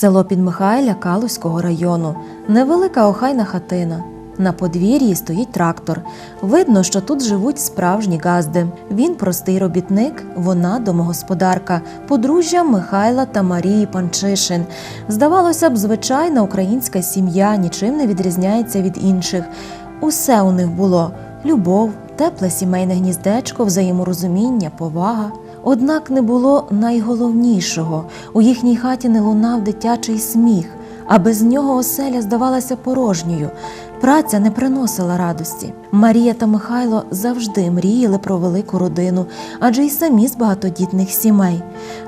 Село Підмихайля Калузького району. Невелика охайна хатина. На подвір'ї стоїть трактор. Видно, що тут живуть справжні газди. Він простий робітник, вона домогосподарка, подружжя Михайла та Марії Панчишин. Здавалося б, звичайна українська сім'я нічим не відрізняється від інших. Усе у них було любов, тепле сімейне гніздечко, взаєморозуміння, повага. Однак не було найголовнішого у їхній хаті не лунав дитячий сміх, а без нього оселя здавалася порожньою. Праця не приносила радості. Марія та Михайло завжди мріяли про велику родину, адже й самі з багатодітних сімей.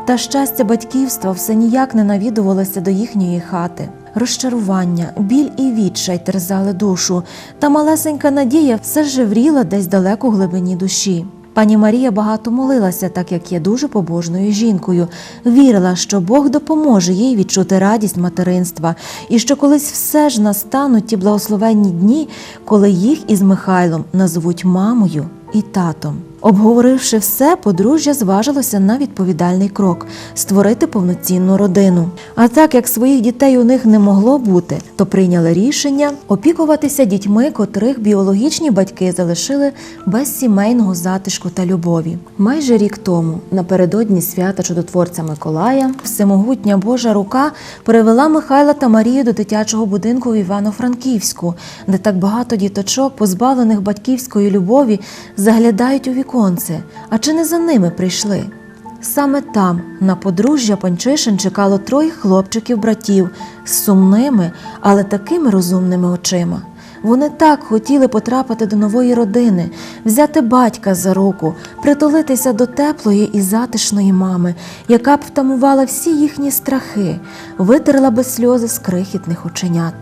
Та щастя батьківства все ніяк не навідувалося до їхньої хати. Розчарування, біль і відчай терзали душу, та малесенька надія все жевріла десь далеко в глибині душі. Пані Марія багато молилася, так як є дуже побожною жінкою. Вірила, що Бог допоможе їй відчути радість материнства, і що колись все ж настануть ті благословенні дні, коли їх із Михайлом назвуть мамою і татом. Обговоривши все, подружжя зважилося на відповідальний крок створити повноцінну родину. А так як своїх дітей у них не могло бути, то прийняли рішення опікуватися дітьми, котрих біологічні батьки залишили без сімейного затишку та любові. Майже рік тому, напередодні свята чудотворця Миколая, всемогутня Божа рука перевела Михайла та Марію до дитячого будинку в Івано-Франківську, де так багато діточок, позбавлених батьківської любові, заглядають у віконце. А чи не за ними прийшли? Саме там, на подружжя Панчишин, чекало троє хлопчиків-братів з сумними, але такими розумними очима. Вони так хотіли потрапити до нової родини, взяти батька за руку, притулитися до теплої і затишної мами, яка б втамувала всі їхні страхи, витерла би сльози з крихітних оченят.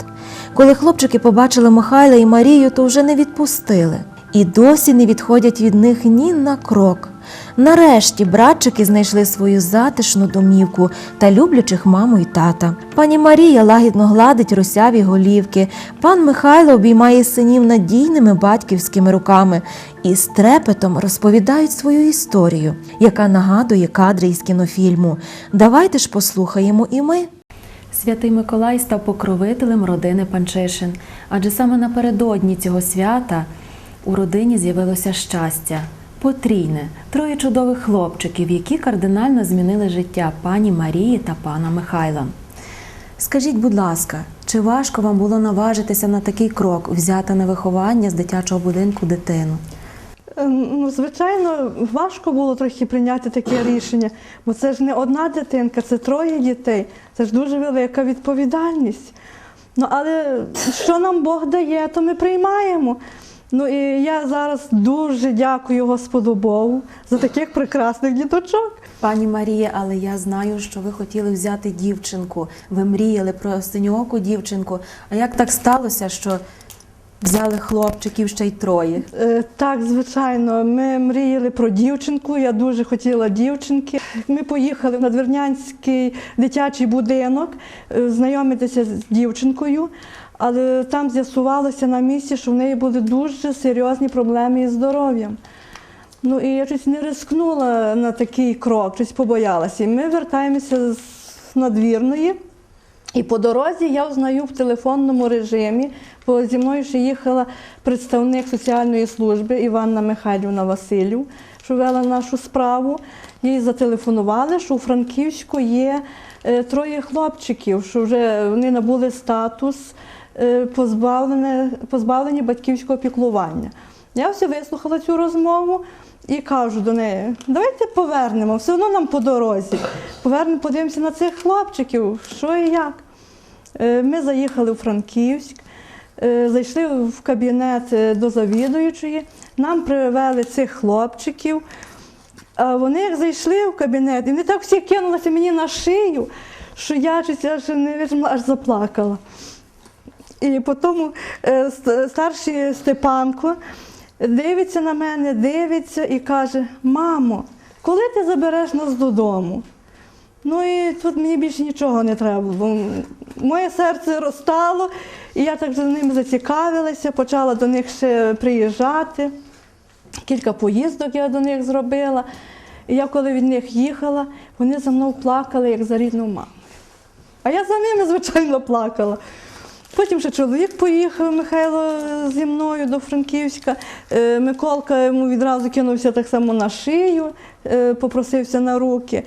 Коли хлопчики побачили Михайла і Марію, то вже не відпустили і досі не відходять від них ні на крок. Нарешті братчики знайшли свою затишну домівку та люблячих маму і тата. Пані Марія лагідно гладить русяві голівки. Пан Михайло обіймає синів надійними батьківськими руками і з трепетом розповідають свою історію, яка нагадує кадри із кінофільму. Давайте ж послухаємо і ми. Святий Миколай став покровителем родини Панчишин, адже саме напередодні цього свята у родині з'явилося щастя. Потрійне, троє чудових хлопчиків, які кардинально змінили життя пані Марії та пана Михайла. Скажіть, будь ласка, чи важко вам було наважитися на такий крок, взяти на виховання з дитячого будинку дитину? Е, Ну, звичайно, важко було трохи прийняти таке рішення, бо це ж не одна дитинка, це троє дітей. Це ж дуже велика відповідальність. Ну, але що нам Бог дає, то ми приймаємо. Ну і я зараз дуже дякую Господу Богу за таких прекрасних діточок. Пані Марія, але я знаю, що ви хотіли взяти дівчинку. Ви мріяли про синьооку дівчинку. А як так сталося, що взяли хлопчиків ще й троє? Е, Так, звичайно, ми мріяли про дівчинку. Я дуже хотіла дівчинки. Ми поїхали в Надвірнянський дитячий будинок е, знайомитися з дівчинкою, але там з'ясувалося на місці, що в неї були дуже серйозні проблеми із здоров'ям. Ну і я щось не рискнула на такий крок, щось побоялася. І ми вертаємося з надвірної. І по дорозі я взнаю в телефонному режимі, бо зі мною ще їхала представник соціальної служби Іванна Михайлівна Василів, що вела нашу справу. Їй зателефонували, що у Франківську є троє хлопчиків, що вже вони набули статус е, позбавлені, позбавлені батьківського піклування. Я все вислухала цю розмову і кажу до неї: давайте повернемо, все одно нам по дорозі. Повернемо, подивимося на цих хлопчиків, що і як. Е, Ми заїхали у Франківськ, е, зайшли в кабінет е, до завідуючої, нам привели цих хлопчиків. Вони як зайшли в кабінет, і вони так всі кинулися мені на шию, що я аж не витримала, аж заплакала. І потім е, старший Степанко дивиться на мене, дивиться і каже: Мамо, коли ти забереш нас додому? Ну і тут мені більше нічого не треба. Бо моє серце розтало, і я так за ними зацікавилася, почала до них ще приїжджати. Кілька поїздок я до них зробила. І я коли від них їхала, вони за мною плакали, як за рідну маму. А я за ними, звичайно, плакала. Потім ще чоловік поїхав Михайло зі мною до Франківська. Е, Миколка йому відразу кинувся так само на шию, е, попросився на руки.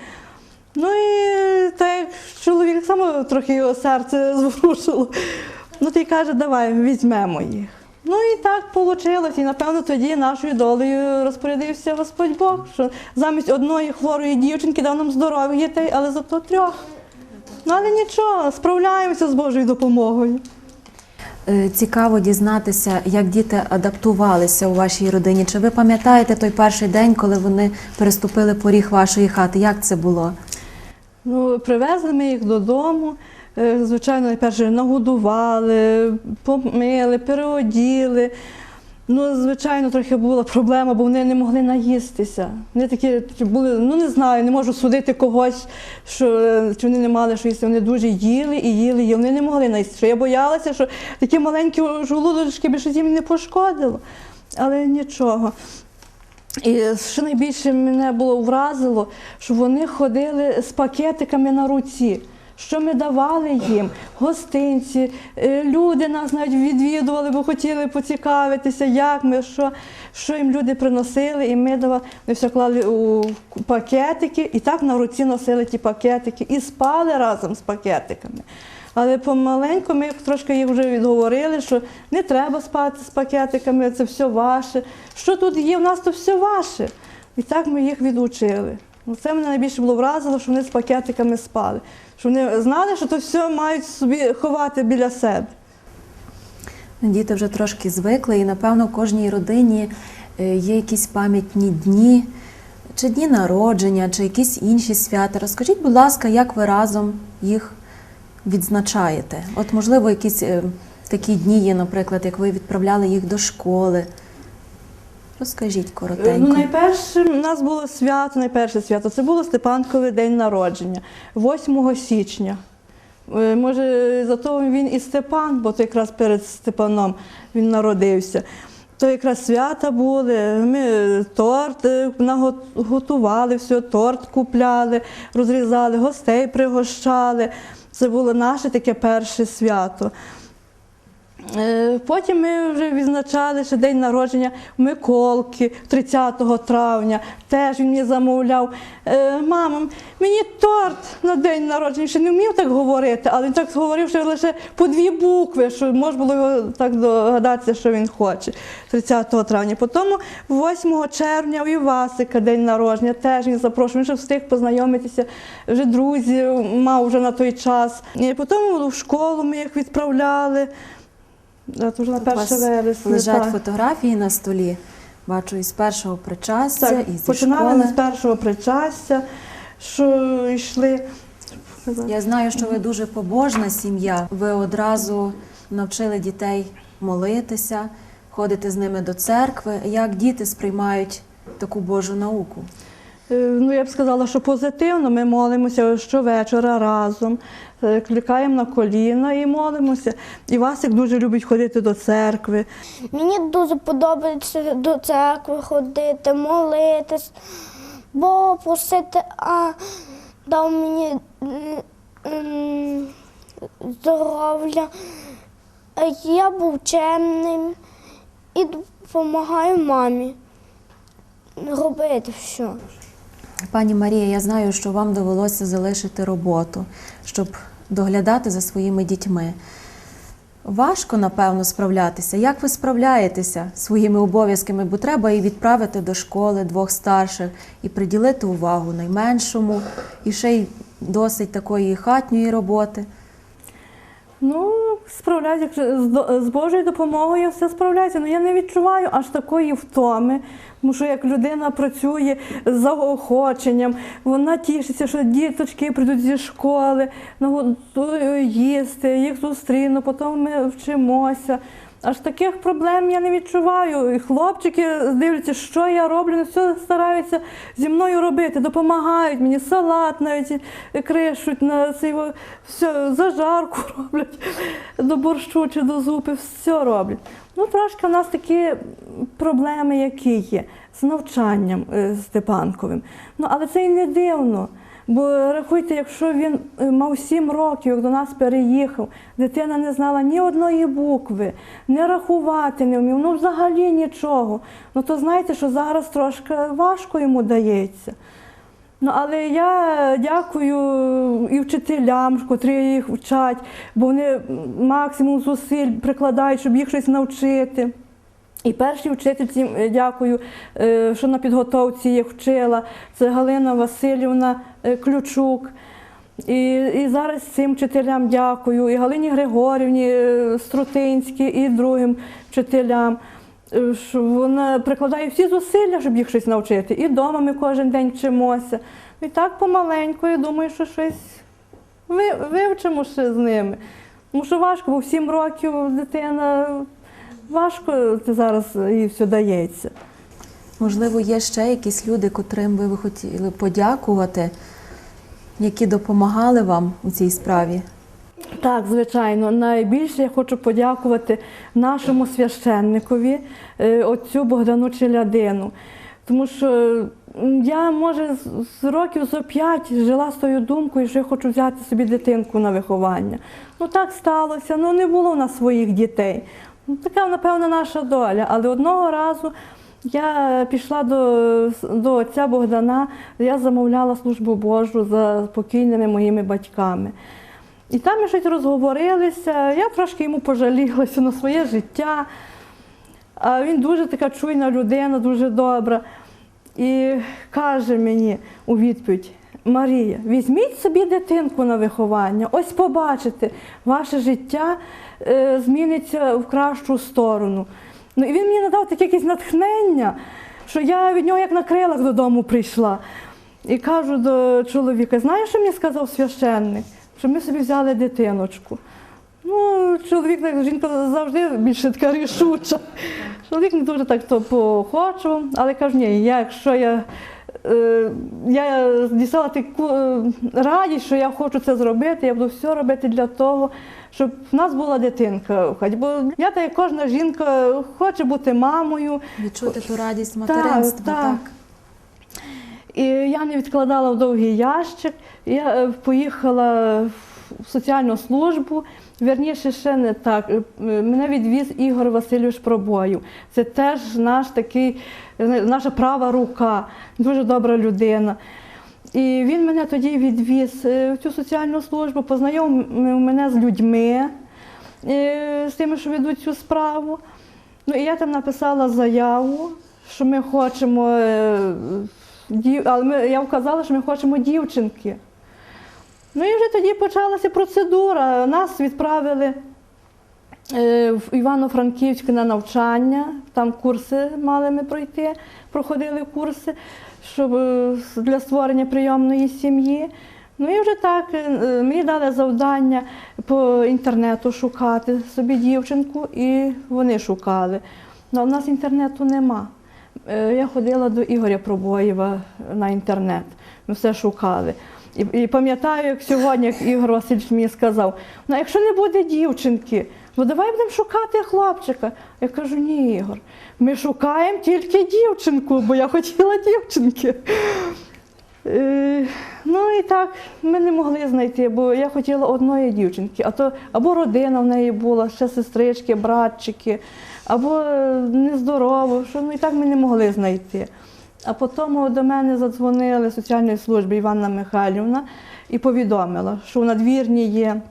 Ну і так чоловік само трохи його серце зворушило. Ну, ти каже, давай візьмемо їх. Ну і так вийшло. І напевно тоді нашою долею розпорядився Господь Бог, що замість одної хворої дівчинки дав нам здорових дітей, але зато трьох. Ну, але нічого, справляємося з Божою допомогою. Е, Цікаво дізнатися, як діти адаптувалися у вашій родині. Чи ви пам'ятаєте той перший день, коли вони переступили поріг вашої хати? Як це було? Ну, привезли ми їх додому. Е, Звичайно, найперше нагодували, помили, переоділи. Ну, звичайно, трохи була проблема, бо вони не могли наїстися. Вони такі були, ну не знаю, не можу судити когось, що чи вони не мали що їсти. Вони дуже їли і їли, і вони не могли наїсти. Що Я боялася, що такі маленькі жолудочки більше їм не пошкодило. Але нічого. І що найбільше мене було вразило, що вони ходили з пакетиками на руці. Що ми давали їм? Гостинці, е, люди нас навіть відвідували, бо хотіли поцікавитися, як ми, що, що їм люди приносили, і ми давали, ми все клали у пакетики, і так на руці носили ті пакетики, і спали разом з пакетиками. Але помаленьку ми трошки їх вже відговорили, що не треба спати з пакетиками, це все ваше. Що тут є, в нас то все ваше. І так ми їх відучили. Це мене найбільше було вразило, що вони з пакетиками спали. Що вони знали, що то все мають собі ховати біля себе. Діти вже трошки звикли, і напевно в кожній родині е, є якісь пам'ятні дні, чи дні народження, чи якісь інші свята. Розкажіть, будь ласка, як ви разом їх відзначаєте? От, можливо, якісь е, такі дні є, наприклад, як ви відправляли їх до школи. Розкажіть коротенько. Ну, найперше у нас було свято, найперше свято. Це було Степанковий день народження, 8 січня. Е, Може, зато він і Степан, бо то якраз перед Степаном він народився. То якраз свята були. Ми торт е, наготували, все, торт купляли, розрізали, гостей пригощали. Це було наше таке перше свято. Е, Потім ми вже відзначали ще день народження Миколки 30 травня. Теж він мені замовляв. «Е, Мамо, мені торт на день народження. Ще не вмів так говорити, але він так говорив, що лише по дві букви, що можна було його так догадатися, що він хоче. 30 травня. Потім 8 червня у Івасика день народження. Теж він запрошував, він ще встиг познайомитися, вже друзі мав вже на той час. І потім в школу ми їх відправляли. Вже на У вас вересня. лежать так. фотографії на столі. Бачу із першого причастя, Так, і зі починали школи. з першого причастя, що йшли. Я знаю, що ви дуже побожна сім'я. Ви одразу навчили дітей молитися, ходити з ними до церкви. Як діти сприймають таку Божу науку? Е, Ну, я б сказала, що позитивно ми молимося щовечора разом, е, кликаємо на коліна і молимося. І Васик дуже любить ходити до церкви. Мені дуже подобається до церкви ходити, молитись, Бога просити, а дав мені здоров'я. Я був чемним і допомагаю мамі робити все. Пані Марія, я знаю, що вам довелося залишити роботу, щоб доглядати за своїми дітьми. Важко, напевно, справлятися. Як ви справляєтеся своїми обов'язками? Бо треба і відправити до школи двох старших, і приділити увагу найменшому, і ще й досить такої хатньої роботи. Ну, справляюся, з, Божою допомогою все справляюся. Ну я не відчуваю аж такої втоми. Тому що як людина працює з заохоченням, вона тішиться, що діточки прийдуть зі школи, їсти, їх зустріну, потім ми вчимося. Аж таких проблем я не відчуваю. І хлопчики дивляться, що я роблю, ну, все стараються зі мною робити, допомагають мені салат навіть кришуть на цей все, зажарку роблять до борщу чи до зупи, все роблять. Ну, трошки в нас такі проблеми, які є з навчанням е, Степанковим. Ну, але це і не дивно. Бо рахуйте, якщо він е, мав сім років, як до нас переїхав, дитина не знала ні одної букви, не рахувати не вмів, ну взагалі нічого. Ну то знаєте, що зараз трошки важко йому дається. Ну, але я дякую і вчителям, котрі їх вчать, бо вони максимум зусиль прикладають, щоб їх щось навчити. І першій вчительці е, дякую, е, що на підготовці їх вчила. Це Галина Васильівна е, Ключук. І, і зараз цим вчителям дякую, і Галині Григорівні Струтинській, і другим вчителям. Що вона прикладає всі зусилля, щоб їх щось навчити. І вдома ми кожен день вчимося. І так помаленьку, я думаю, що щось вивчимо ще з ними. Тому що важко, бо в сім років дитина важко це зараз їй все дається. Можливо, є ще якісь люди, котрим би ви хотіли подякувати, які допомагали вам у цій справі. Так, звичайно, найбільше я хочу подякувати нашому священникові, е, отцю Богдану Челядину. Тому що я, може, з- з років зо п'ять жила з тою думкою, що я хочу взяти собі дитинку на виховання. Ну так сталося, ну не було в нас своїх дітей. Ну, така, напевно, наша доля. Але одного разу я пішла до, до отця Богдана, я замовляла службу Божу за покійними моїми батьками. І там ми щось розговорилися, я трошки йому пожалілася на своє життя. А він дуже така чуйна людина, дуже добра. І каже мені у відповідь: Марія, візьміть собі дитинку на виховання, ось побачите, ваше життя е, зміниться в кращу сторону. Ну, і він мені надав таке якесь натхнення, що я від нього як на крилах додому прийшла. І кажу до чоловіка: знаєш, що мені сказав священник? Що ми собі взяли дитиночку. Ну, чоловік, так, жінка завжди більше така рішуча. Чоловік не дуже так то похочував, але кажу, ні, я, якщо я, е, я дістала таку е, радість, що я хочу це зробити, я буду все робити для того, щоб в нас була дитинка хаті. Бо я, так як кожна жінка, хоче бути мамою, Відчути ту радість материнства. так. так. І я не відкладала в довгий ящик. Я е, поїхала в соціальну службу. Вірніше, ще не так. Е, Мене відвіз Ігор Васильович Пробоїв. Це теж наш такий, е, наша права рука, дуже добра людина. І він мене тоді відвіз е, в цю соціальну службу, познайомив мене з людьми, е, з тими, що ведуть цю справу. Ну, і я там написала заяву, що ми хочемо, е, але ми, я вказала, що ми хочемо дівчинки. Ну і вже тоді почалася процедура. Нас відправили в Івано-Франківськ на навчання, там курси мали ми пройти, проходили курси щоб, е, для створення прийомної сім'ї. Ну і вже так е, мені дали завдання по інтернету шукати собі дівчинку, і вони шукали. Ну, а в нас інтернету нема. Е, Я ходила до Ігоря Пробоєва на інтернет. Ми все шукали. І, і пам'ятаю, як сьогодні, як Ігор Васильович мені сказав: ну якщо не буде дівчинки, ну давай будемо шукати хлопчика. Я кажу, ні, Ігор, ми шукаємо тільки дівчинку, бо я хотіла дівчинки. Е, ну і так ми не могли знайти, бо я хотіла одної дівчинки, а то або родина в неї була, ще сестрички, братчики, або е, нездорово, що ну і так ми не могли знайти. А потім до мене задзвонили соціальної служби Іванна Михайлівна і повідомила, що у надвірні є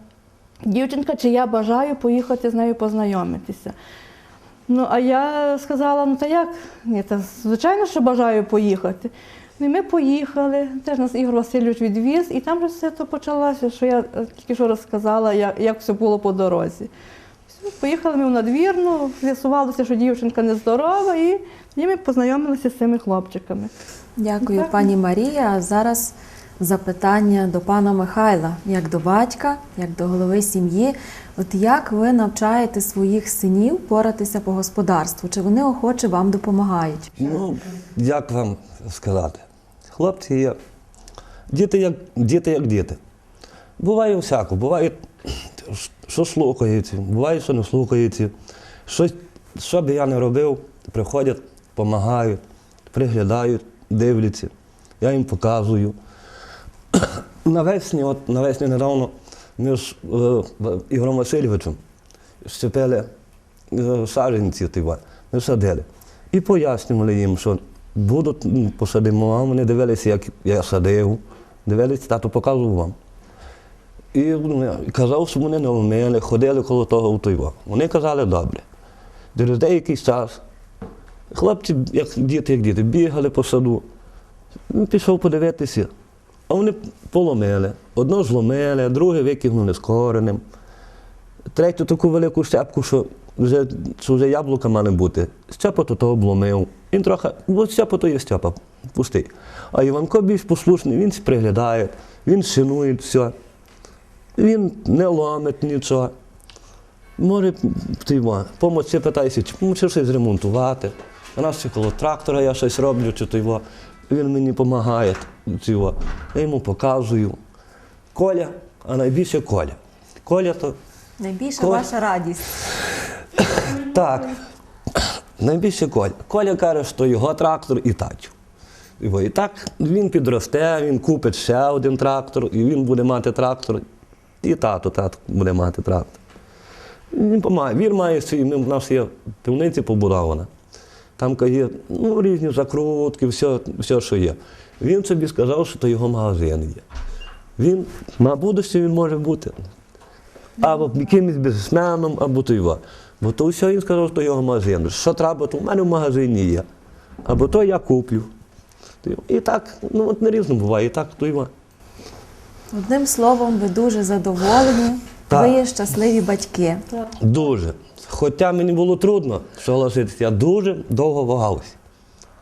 дівчинка, чи я бажаю поїхати з нею познайомитися. Ну, а я сказала, ну та як? Ні, та звичайно, що бажаю поїхати. Ну, і ми поїхали, теж нас Ігор Васильович відвіз, і там вже все то почалося, що я тільки що розказала, як, як все було по дорозі. Все, поїхали ми в надвірну, з'ясувалося, що дівчинка нездорова, і тоді ми познайомилися з цими хлопчиками. Дякую, Так. пані Марія. Зараз запитання до пана Михайла, як до батька, як до голови сім'ї. От як ви навчаєте своїх синів поратися по господарству? Чи вони охоче вам допомагають? Ну, як вам сказати? Хлопці є. Діти як діти, як діти. Буває всяко, буває, що слухаються, буває, що не слухаються. Щось, що би я не робив, приходять, допомагають, приглядають, дивляться. Я їм показую. навесні, от навесні недавно ми з е, Ігорем Васильовичем щепили е, саджанці, типа, ми садили. І пояснювали їм, що будуть посадимо, а вони дивилися, як я садив, дивилися, тато показував вам. І ну, казав, що вони не вміли, ходили коло того втойва. Вони казали добре. Через деякий час хлопці, як діти, як діти, бігали по саду. Пішов подивитися, а вони поломили. Одно зломили, друге викинули з коренем. Третю таку велику щепку, що вже, що вже яблука мали бути. Щепа то обломив. Він трохи, бо щепа то є щепа, пустий. А Іванко більш послушний, він приглядає, він шинує все. Він не ломить нічого. Може, його, помочи чи помочи щось зремонтувати. У нас ще коло трактора я щось роблю, чи то його. Він мені допомагає. Я йому показую. Коля, а найбільше Коля. Коля то Найбільша Коля. ваша радість. так. Найбільше Коля. Коля каже, що його трактор і тачу. І так він підросте, він купить ще один трактор, і він буде мати трактор. І тато, тато буде мати трактор. Він допомагає. Він має свій, в нас є пивниці побудована. Там є ну, різні закрутки, все, все, що є. Він собі сказав, що то його магазин є. Він на будущее він може бути. Або якимось бізнесменом, або то його. Бо то все він сказав, що його магазин. Що треба, то в мене в магазині є. Або то я куплю. І так, ну от не різно буває, і так то його. Одним словом, ви дуже задоволені. Так. Ви є щасливі батьки. Дуже. Хоча мені було трудно согласитися, я дуже довго вагався.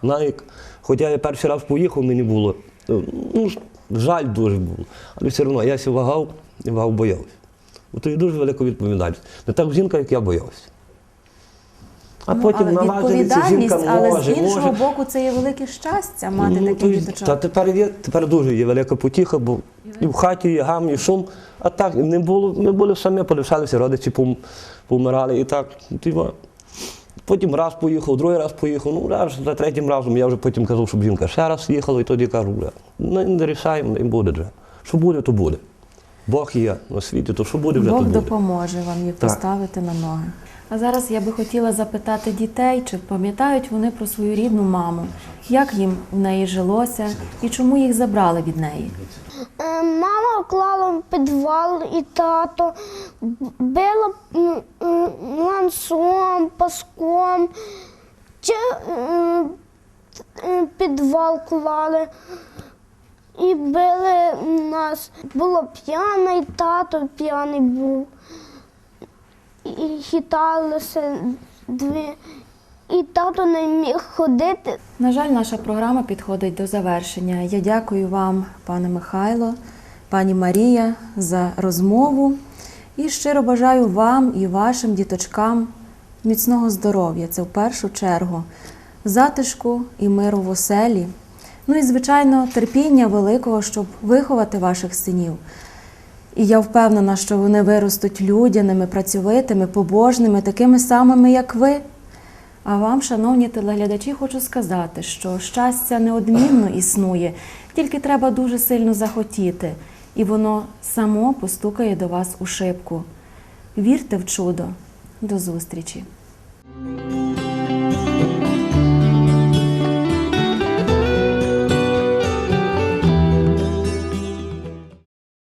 Навіть, хоча я перший раз поїхав, мені було е, ну, жаль дуже було. Але все одно я вагав і вагав боявся. Бо то є дуже велика відповідальність. Не так жінка, як я боявся. А Ну, потім але відповідальність, жінка але може, з іншого може. боку, це є велике щастя мати Ну, таких діточок. Та тепер є, тепер дуже є велика потіха, бо і в хаті є гам, і шум. А так не було, ми були самі, полишалися, родичі помирали і так. Потім раз поїхав, другий раз поїхав. Ну, раз за третім разом я вже потім казав, щоб жінка ще раз їхала, і тоді кажу, бля, ну не рішаємо, не буде вже. Що буде, то буде. Бог є на світі, то що буде, вже Бог то буде. допоможе вам їх Так. поставити на ноги. А зараз я би хотіла запитати дітей, чи пам'ятають вони про свою рідну маму, як їм в неї жилося і чому їх забрали від неї. Е, Мама клала в підвал і тато била м, м, паском, підвал клали і били нас. Було п'яний, тато п'яний був. І хиталися дві. І тато не міг ходити. На жаль, наша програма підходить до завершення. Я дякую вам, пане Михайло, пані Марія, за розмову і щиро бажаю вам і вашим діточкам міцного здоров'я. Це в першу чергу, затишку і миру в оселі. Ну і, звичайно, терпіння великого, щоб виховати ваших синів. І я впевнена, що вони виростуть людяними, працьовитими, побожними, такими самими, як ви. А вам, шановні телеглядачі, хочу сказати, що щастя неодмінно існує, тільки треба дуже сильно захотіти, і воно само постукає до вас у шибку. Вірте в чудо. До зустрічі!